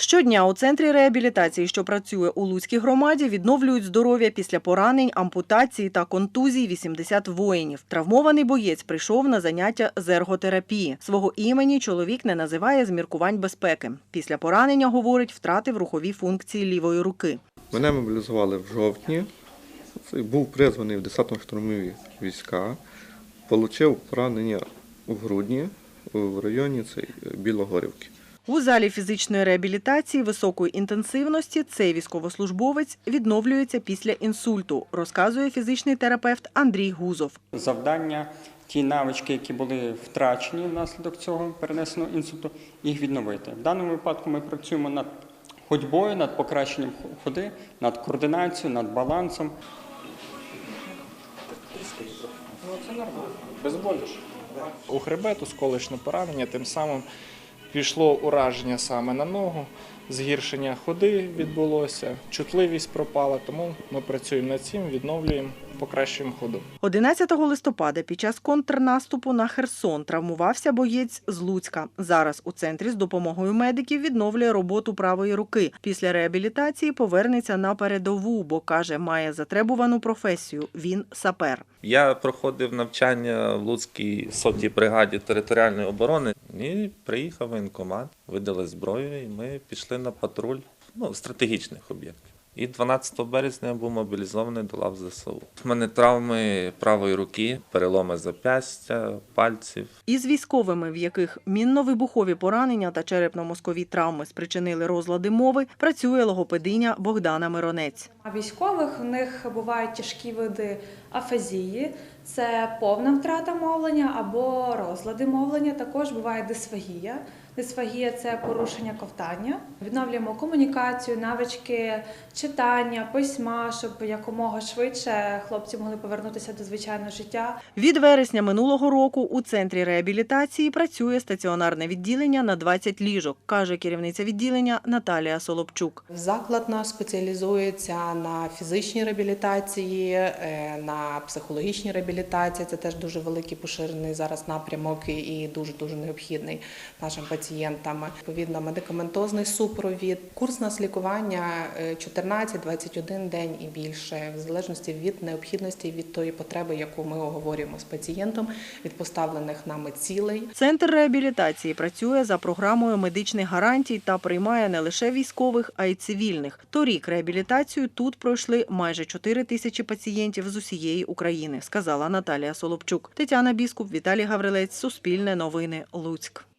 Щодня у центрі реабілітації, що працює у Луцькій громаді, відновлюють здоров'я після поранень, ампутації та контузій 80 воїнів. Травмований боєць прийшов на заняття з ерготерапії. Свого імені чоловік не називає з міркувань безпеки. Після поранення, говорить, втратив рухові функції лівої руки. Мене мобілізували в жовтні. Був призваний в 10-му штурмові війська. Получив поранення у грудні в районі Білогорівки. У залі фізичної реабілітації високої інтенсивності цей військовослужбовець відновлюється після інсульту, розказує фізичний терапевт Андрій Гузов. завдання, ті навички, які були втрачені внаслідок цього перенесеного інсульту, їх відновити. В даному випадку ми працюємо над ходьбою, над покращенням ходи, над координацією, над балансом. без болі ж. У хребет осколочне поранення, тим самим пішло ураження саме на ногу, згіршення ходи відбулося, чутливість пропала, тому ми працюємо над цим, відновлюємо, покращуємо ходу. 11 листопада під час контрнаступу на Херсон травмувався боєць з Луцька. Зараз у центрі з допомогою медиків відновлює роботу правої руки. Після реабілітації повернеться на передову, бо каже, має затребувану професію. Він сапер. Я проходив навчання в Луцькій сотій бригаді територіальної оборони і приїхав воєнкомат, видали зброю, і ми пішли на патруль ну, стратегічних об'єктів. І 12 березня я був мобілізований до лав ЗСУ. У мене травми правої руки, переломи зап'ястя, пальців. Із військовими, в яких мінно-вибухові поранення та черепно-мозкові травми спричинили розлади мови, працює логопединя Богдана Миронець. А військових у них бувають тяжкі види афазії, це повна втрата мовлення або розлади мовлення. Також буває дисфагія. Дисфагія це порушення ковтання. Відновлюємо комунікацію, навички читання, письма, щоб якомога швидше хлопці могли повернутися до звичайного життя. Від вересня минулого року у центрі реабілітації працює стаціонарне відділення на 20 ліжок, каже керівниця відділення Наталія Солопчук. Заклад наш спеціалізується на фізичній реабілітації, е, на психологічній реабілітації. Це теж дуже великий поширений зараз напрямок і- і дуже дуже необхідний нашим пацієнтам. Відповідно, медикаментозний супровід. Курс нас лікування е, 14-21 день і більше, в залежності від необхідності від тої потреби, яку ми оговорюємо з пацієнтом, від поставлених нами цілей. Центр реабілітації працює за програмою медичних гарантій та приймає не лише військових, а й цивільних. Торік реабілітацію тут пройшли майже 4 тисячі пацієнтів з усієї України, сказала Наталія Солопчук. Тетяна Біскуп, Віталій Гаврилець, Суспільне новини, Луцьк.